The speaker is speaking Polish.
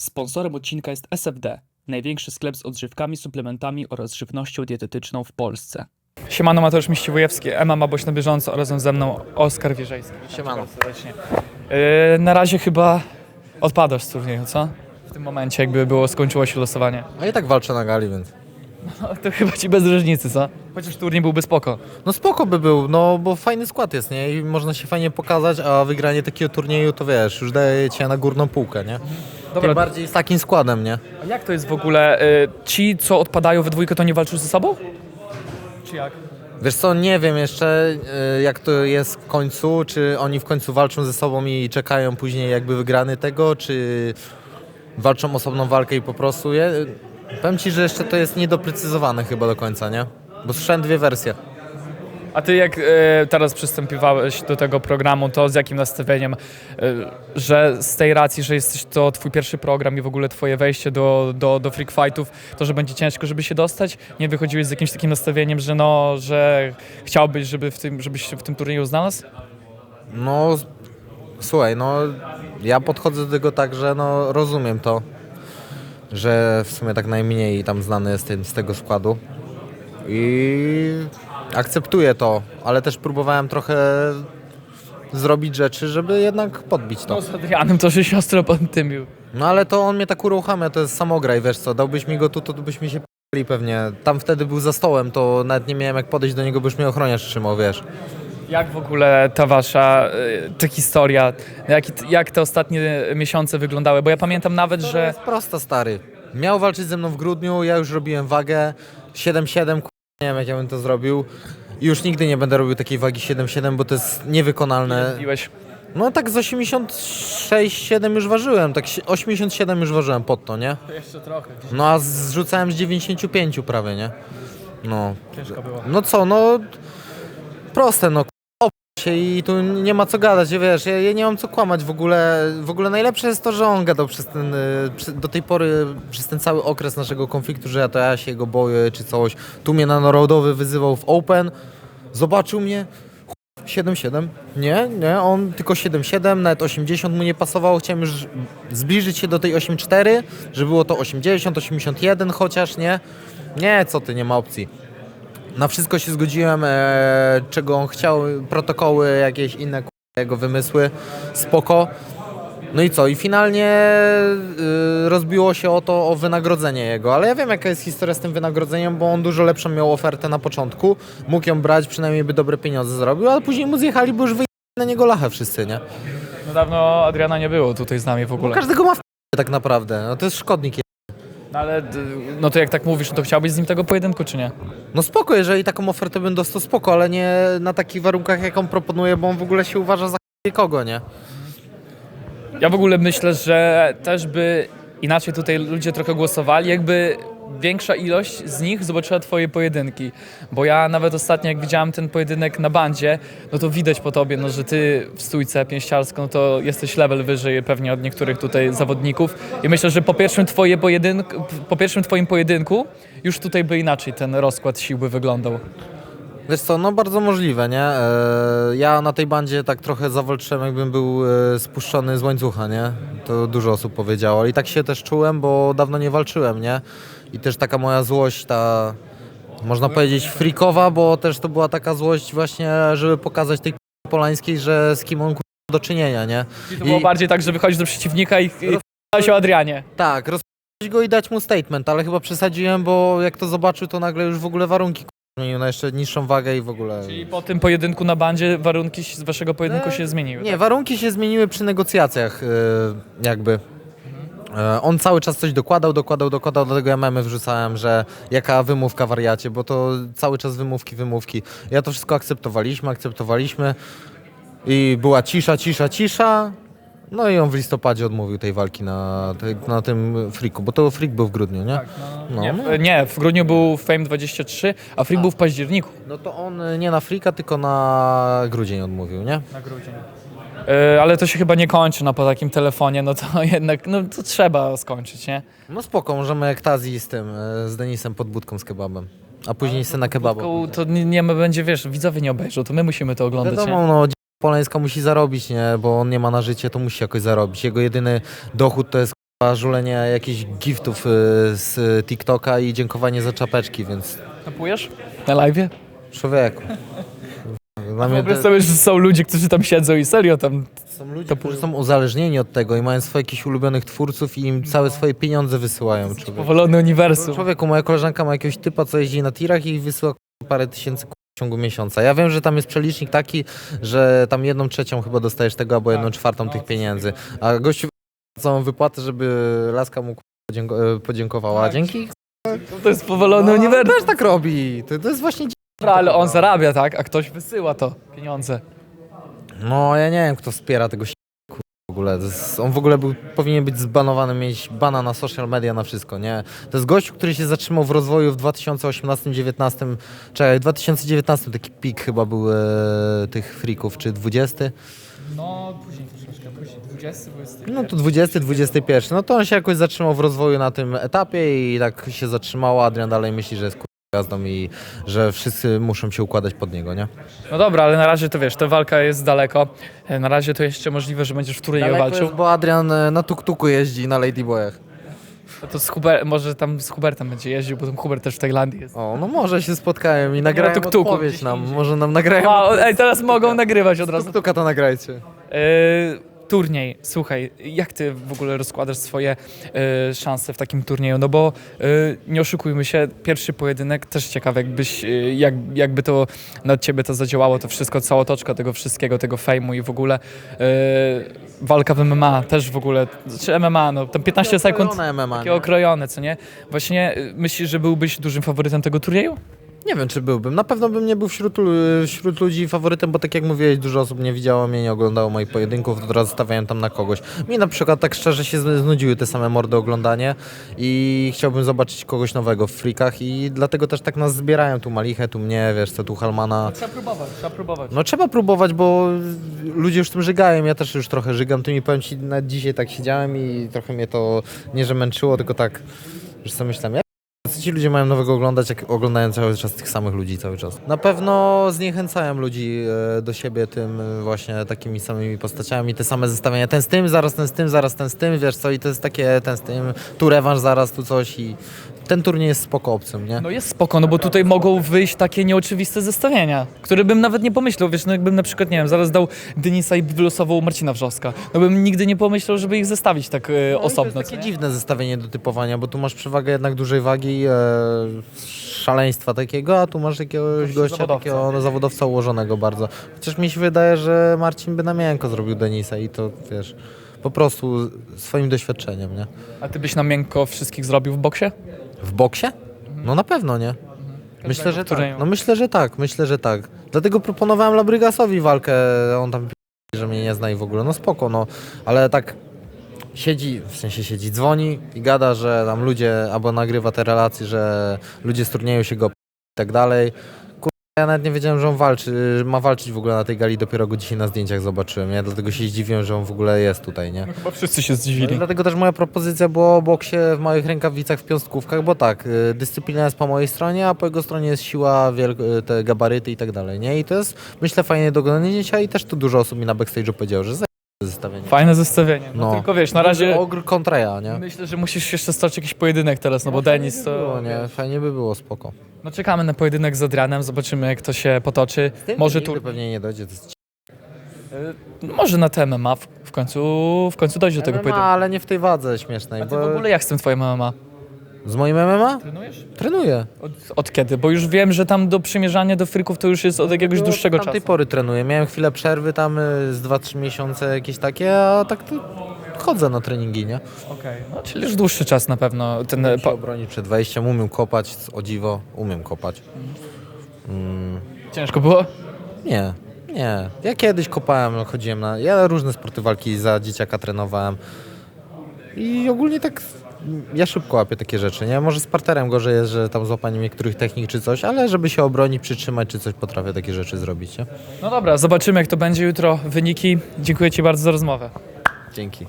Sponsorem odcinka jest SFD, największy sklep z odżywkami, suplementami oraz żywnością dietetyczną w Polsce. Siemano, Mateusz Miściwojewski, MMA Boś na bieżąco oraz ze mną Oskar Wierzejski. Siemano. serdecznie. Yy, na razie chyba odpadasz z turnieju, co? W tym momencie jakby było, skończyło się losowanie. No i tak walczę na gali, więc. No, to chyba ci bez różnicy, co? Chociaż turniej byłby spoko. No spoko by był, no bo fajny skład jest, nie? I można się fajnie pokazać, a wygranie takiego turnieju to wiesz, już daje cię na górną półkę, nie? Dobra, Tym bardziej z takim składem, nie? a jak to jest w ogóle? Yy, ci, co odpadają we dwójkę, to nie walczą ze sobą? Czy jak? Wiesz co, nie wiem jeszcze y, jak to jest w końcu, czy oni w końcu walczą ze sobą i czekają później jakby wygrany tego, czy walczą osobną walkę i po prostu je. Powiem ci, że jeszcze to jest niedoprecyzowane chyba do końca, nie? Bo słyszałem dwie wersje. A ty jak e, teraz przystępowałeś do tego programu, to z jakim nastawieniem, e, że z tej racji, że jesteś to twój pierwszy program i w ogóle twoje wejście do, do, do freak fightów, to że będzie ciężko, żeby się dostać, nie wychodziłeś z jakimś takim nastawieniem, że no, że chciałbyś, żeby w tym, żebyś się w tym turnieju znalazł? No, słuchaj, no ja podchodzę do tego tak, że no rozumiem to, że w sumie tak najmniej tam znany jestem z tego składu i akceptuję to, ale też próbowałem trochę zrobić rzeczy, żeby jednak podbić to. No z Adrianem to się siostro podtymił. No ale to on mnie tak uruchamia, to jest samograj, wiesz co, dałbyś mi go tu, to byśmy się p***li pewnie. Tam wtedy był za stołem, to nawet nie miałem jak podejść do niego, bo już mnie ochroniarz trzymał, wiesz. Jak w ogóle ta wasza e, ta historia, jak, jak te ostatnie miesiące wyglądały? Bo ja pamiętam nawet, że... jest prosta, stary. Miał walczyć ze mną w grudniu, ja już robiłem wagę 7-7, ku- nie wiem jak ja bym to zrobił. I już nigdy nie będę robił takiej wagi 7-7, bo to jest niewykonalne. No tak z 86-7 już ważyłem, tak si- 87 już ważyłem pod to, nie? Jeszcze trochę. No a zrzucałem z 95 prawie, nie? No. Ciężko było. No co, no proste, no się i tu nie ma co gadać, wiesz, ja, ja nie mam co kłamać w ogóle. W ogóle najlepsze jest to, że on gadał przez ten, y, do tej pory, przez ten cały okres naszego konfliktu, że ja to ja się go boję czy coś. Tu mnie na narodowy wyzywał w Open, zobaczył mnie, 7-7, nie, nie, on tylko 7-7, nawet 80 mu nie pasowało, chciałem już zbliżyć się do tej 8-4, żeby było to 80, 81 chociaż, nie, nie, co ty, nie ma opcji. Na wszystko się zgodziłem, e, czego on chciał, protokoły, jakieś inne jego wymysły, spoko. No i co? I finalnie y, rozbiło się o to, o wynagrodzenie jego, ale ja wiem jaka jest historia z tym wynagrodzeniem, bo on dużo lepszą miał ofertę na początku, mógł ją brać, przynajmniej by dobre pieniądze zrobił, ale później mu zjechali, bo już wyjechali na niego lachę wszyscy, nie? No dawno Adriana nie było tutaj z nami w ogóle. każdego ma w tak naprawdę, no to jest szkodnik. No ale d- no to jak tak mówisz, no to chciałbyś z nim tego pojedynku, czy nie? No spoko, jeżeli taką ofertę bym dostał, spoko, ale nie na takich warunkach, jak on proponuje, bo on w ogóle się uważa za kogo, nie? Ja w ogóle myślę, że też by inaczej tutaj ludzie trochę głosowali, jakby większa ilość z nich zobaczyła twoje pojedynki. Bo ja nawet ostatnio, jak widziałem ten pojedynek na bandzie, no to widać po tobie, no, że ty w stójce pięściarską no to jesteś level wyżej pewnie od niektórych tutaj zawodników. I myślę, że po pierwszym, twoje po pierwszym twoim pojedynku już tutaj by inaczej ten rozkład sił by wyglądał. Wiesz co, no bardzo możliwe, nie? E, ja na tej bandzie tak trochę zawalczyłem, jakbym był e, spuszczony z łańcucha, nie? To dużo osób powiedziało. I tak się też czułem, bo dawno nie walczyłem, nie? I też taka moja złość, ta można powiedzieć frikowa, bo też to była taka złość właśnie, żeby pokazać tej Polańskiej, że z kim on do czynienia, nie? I to było I- bardziej tak, że wychodzisz do przeciwnika i, i się o Adrianie. Tak, rozpocząć go i dać mu statement, ale chyba przesadziłem, bo jak to zobaczył, to nagle już w ogóle warunki zmienił na jeszcze niższą wagę i w ogóle... Czyli po tym pojedynku na bandzie warunki z waszego pojedynku E, się zmieniły. Nie, tak? warunki się zmieniły przy negocjacjach, yy, jakby. E, On cały czas coś dokładał, dokładał, dokładał, dlatego ja memy wrzucałem, że jaka wymówka wariacie, bo to cały czas wymówki, wymówki. Ja to wszystko akceptowaliśmy, akceptowaliśmy i była cisza, cisza, cisza. No i on w listopadzie odmówił tej walki na, tej- na tym friku, bo to frik był w grudniu, nie? No, nie, no. w- nie, w grudniu był Fame 23, a Free był w październiku. No to on y, nie na frika, tylko na grudzień odmówił, nie? Na grudzień. E, ale to się chyba nie kończy no, po takim telefonie, no to jednak, no to trzeba skończyć, nie? No spoko, możemy jak Tazi z tym, y, z Denisem pod budką z kebabem. A później se na kebaba. Tylko To nie, nie będzie, wiesz, widzowie nie obejrzą, to my musimy to oglądać, Wiadomo, nie? no, dzi- Polańska musi zarobić, nie? Bo on nie ma na życie, to musi jakoś zarobić. Jego jedyny dochód to jest k***a, żulenie jakichś giftów y, z TikToka i dziękowanie za czapeczki, więc Napujesz? Na live'ie? człowieku. Dla mnie Wyobraź sobie, że są ludzie, którzy tam siedzą i serio tam... są ludzie, którzy są uzależnieni od tego i mają swoich jakichś ulubionych twórców i im całe swoje pieniądze wysyłają. Człowieku. Powolony uniwersum. Człowieku, moja koleżanka ma jakiegoś typa, co jeździ na tirach i wysyła parę tysięcy w ciągu miesiąca. Ja wiem, że tam jest przelicznik taki, że tam jedną trzecią chyba dostajesz tego, albo jedną czwartą tych pieniędzy. A gościu całą wypłatę, żeby laska mu podzięko- e, podziękowała. Tak. Dzięki. To jest powolony No, uniwersum. też tak robi. To, to jest właśnie... Dobra, ale on zarabia, tak? A ktoś wysyła to, pieniądze. No, ja nie wiem, kto wspiera tego k***a, w ogóle. To jest, on w ogóle był, powinien być zbanowany, mieć bana na social media, na wszystko, nie? To jest gościu, który się zatrzymał w rozwoju w 2018-2019, czekaj, w 2019 taki pik chyba był e, tych freaków, czy 20? No, później troszeczkę, później. 20, 20. No to 20, 21. No to on się jakoś zatrzymał w rozwoju na tym etapie i tak się zatrzymało. Adrian dalej myśli, że jest gwiazdą i że wszyscy muszą się układać pod niego, nie? No dobra, ale na razie to wiesz, ta walka jest daleko. E, Na razie to jeszcze możliwe, że będziesz w turnieju Daleko walczył. jest, bo Adrian e, na tuk-tuku jeździ na Ladyboyach. To z Huber, może tam z Hubertem będzie jeździł, bo tam Hubert też w Tajlandii jest. O, no może się spotkają i nagrają tuk-tuku odpowiedź nam. Może nam nagrają. A, ej, teraz mogą nagrywać od razu. Tuk-tuka to nagrajcie. E, turniej, słuchaj, jak ty w ogóle rozkładasz swoje e, szanse w takim turnieju? No bo e, nie oszukujmy się, pierwszy pojedynek też ciekawy, jakbyś, e, jak, jakby to na ciebie to zadziałało, to wszystko, cała otoczka tego wszystkiego, tego fejmu i w ogóle e, walka w MMA też w ogóle, czy MMA, no tam 15 sekund. MMA, Takie nie? okrojone, co nie? Właśnie e, myślisz, że byłbyś dużym faworytem tego turnieju? Nie wiem, czy byłbym. Na pewno bym nie był wśród, wśród ludzi faworytem, bo tak jak mówiłeś, dużo osób nie widziało mnie, nie oglądało moich pojedynków, to teraz stawiałem tam na kogoś. Mi na przykład tak szczerze się znudziły te same mordy oglądanie i chciałbym zobaczyć kogoś nowego w frikach i dlatego też tak nas zbierają, tu Malichę, tu mnie, wiesz, co tu Halmana. Trzeba próbować, trzeba próbować. No trzeba próbować, bo ludzie już tym żygają, ja też już trochę żygam tym i powiem Ci, nawet dzisiaj tak siedziałem i trochę mnie to nie, że męczyło, tylko tak, już sobie myślałem, ci ludzie mają nowego oglądać, jak oglądają cały czas tych samych ludzi cały czas. Na pewno zniechęcają ludzi e, do siebie tym e, właśnie takimi samymi postaciami, te same zestawienia, ten z tym, zaraz ten z tym, zaraz ten z tym, wiesz co, i to jest takie, ten z tym, tu rewanż, zaraz tu coś i ten turniej jest spoko obcym, nie? No jest spoko, no bo tutaj mogą wyjść takie nieoczywiste zestawienia, które bym nawet nie pomyślał, wiesz, no jakbym na przykład, nie wiem, zaraz dał Denisa i wylosował Marcina Wrzoska, no bym nigdy nie pomyślał, żeby ich zestawić tak e, No osobno, To jest co takie dziwne zestawienie do typowania, bo tu masz przewagę jednak dużej wagi, e, szaleństwa takiego, a tu masz jakiegoś gościa, zawodowca. takiego no, zawodowca ułożonego bardzo. Chociaż mi się wydaje, że Marcin by na miękko zrobił Denisa i to wiesz, po prostu swoim doświadczeniem, nie? A ty byś na miękko wszystkich zrobił w boksie? W boksie? No na pewno, nie? Myślę, że tak. No myślę, że tak, myślę, że tak. Dlatego proponowałem Labrygasowi walkę, on tam że mnie nie zna i w ogóle, no spoko, no, ale tak siedzi, w sensie siedzi, dzwoni i gada, że tam ludzie, albo nagrywa te relacje, że ludzie z turnieju się go i tak dalej. Kur... Ja nawet nie wiedziałem, że on walczy, ma walczyć w ogóle na tej gali, dopiero go dzisiaj na zdjęciach zobaczyłem, nie? Dlatego się zdziwiłem, że on w ogóle jest tutaj, nie? No chyba wszyscy się zdziwili. dlatego też moja propozycja była o boksie w małych rękawicach w piąstkówkach, bo tak, y, dyscyplina jest po mojej stronie, a po jego stronie jest siła, y, te gabaryty i tak dalej, nie? I to jest, myślę, fajnie do oglądnięcia i też tu dużo osób mi na backstage'u powiedziało, że zestawienie. Fajne zestawienie, no, No. tylko wiesz, na razie Ogr kontra ja, nie? myślę, że musisz jeszcze stać jakiś pojedynek teraz, no bo Denis to... Było, nie? Fajnie by było, spoko. No czekamy na pojedynek z Adrianem, zobaczymy jak to się potoczy. Może tu... pewnie nie dojdzie. No Może na te MMA w, w końcu, w końcu dojdzie do tego pojedynku. ale nie w tej wadze śmiesznej, A ty bo w ogóle jak z tym twoim MMA? Z moim MMA Trenujesz? trenuję. Od, od kiedy? Bo już wiem, że tam do przymierzania do frików to już jest od jakiegoś Od dłuższego czasu. pory trenuję. Miałem chwilę przerwy tam y, z 2-3 miesiące jakieś takie, a tak to chodzę na treningi, nie? Okej, no czyli już dłuższy czas na pewno. Ten, po, obronić przed wejściem, umiem kopać, o dziwo, umiem kopać. Mm, ciężko było? nie, nie. Ja kiedyś kopałem, no, chodziłem na... Ja różne sporty walki za dzieciaka trenowałem. I ogólnie tak... Ja szybko łapię takie rzeczy, nie? Może z parterem gorzej jest, że tam złapanie niektórych technik czy coś, ale żeby się obronić, przytrzymać czy coś, potrafię takie rzeczy zrobić, nie? No dobra, zobaczymy jak to będzie jutro. Wyniki. Dziękuję Ci bardzo za rozmowę. Dzięki.